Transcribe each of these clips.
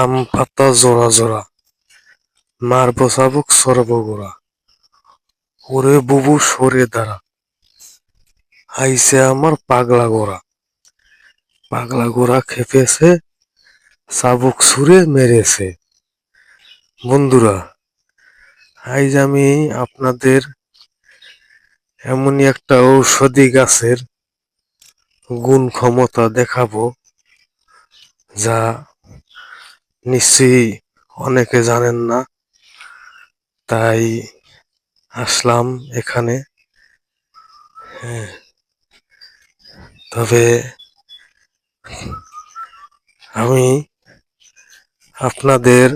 আম পাতা জোড়া জোড়া মারব চাবুক সরব গোড়া ওরে বুবু সরে দাঁড়া আইসে আমার পাগলা গোড়া। পাগলা গোড়া খেপেছে, চাবুক সুরে মেরেছে। বন্ধুরা, আজ আমি আপনাদের এমনই একটা ঔষধি গাছের গুণ ক্ষমতা দেখাবো, যা নিশ্চয়ই অনেকে জানেন না। তাই আসলাম এখানে। হ্যাঁ। তবে আমি আপনাদের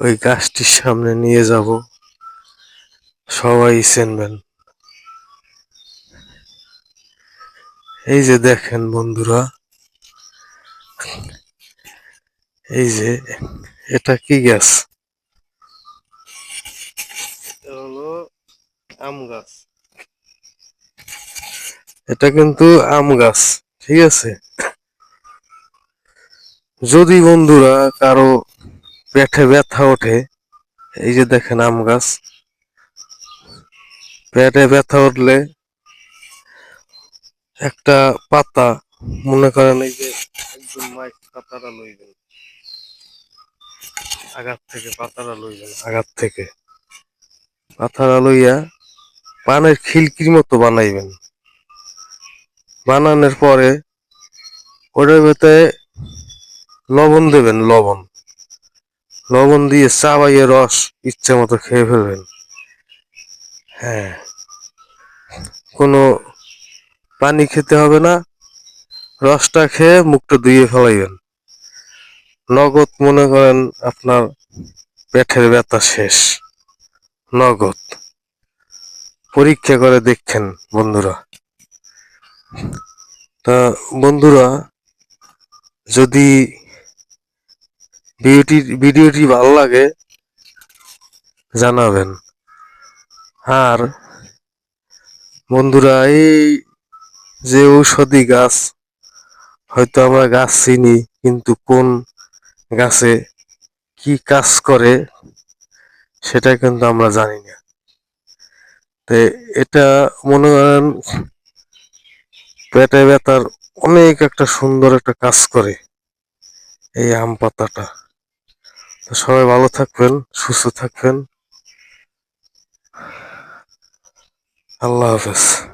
ওই গাছটির সামনে নিয়ে যাব। সবাই চিনবেন। এই যে দেখেন বন্ধুরা এই যে এটা কি গাছ? হলো আম গাছ। এটা কিন্তু আম গাছ ঠিক আছে? যদি বন্ধুরা কারও পেটে ব্যথা ওঠে এই যে দেখেন আম গাছ। পেটে ব্যথা উঠলে একটা পাতা মনে করেন এই যে একজন মাইক পাতাটা লইবেন। আগার থেকে পাতাটা লইবেন আগার থেকে। পাতাটা লইয়া পানের খিলকির মতো বানাইবেন। বানানোর পরে ওটার ভেতরে লবণ দেবেন, লবণ। লবণ দিয়ে চাবাইয়ে রস ইচ্ছে মতো খেয়ে ফেলবেন। হ্যাঁ। কোনো পানি খেতে হবে না। রসটা খেয়ে মুখটা ধুয়ে ফেলাইবেন। নগদ মনে করেন আপনার পেটের ব্যথা শেষ। নগদ। পরীক্ষা করে দেখছেন বন্ধুরা। তা বন্ধুরা, যদি ভিডিওটি ভিডিওটি ভালো লাগে, জানাবেন। আর বন্ধুরা, এই যে ঔষধি গাছ, হয়তো আমরা গাছ চিনি, কিন্তু কোন গাছে কি কাজ করে, সেটা কিন্তু আমরা জানি না। তো এটা মনে করেন, পেটে ব্যথার অনেক একটা সুন্দর একটা কাজ করে এই আম পাতাটা। তো সবাই ভালো থাকবেন, সুস্থ থাকবেন। আল্লাহ হাফেজ।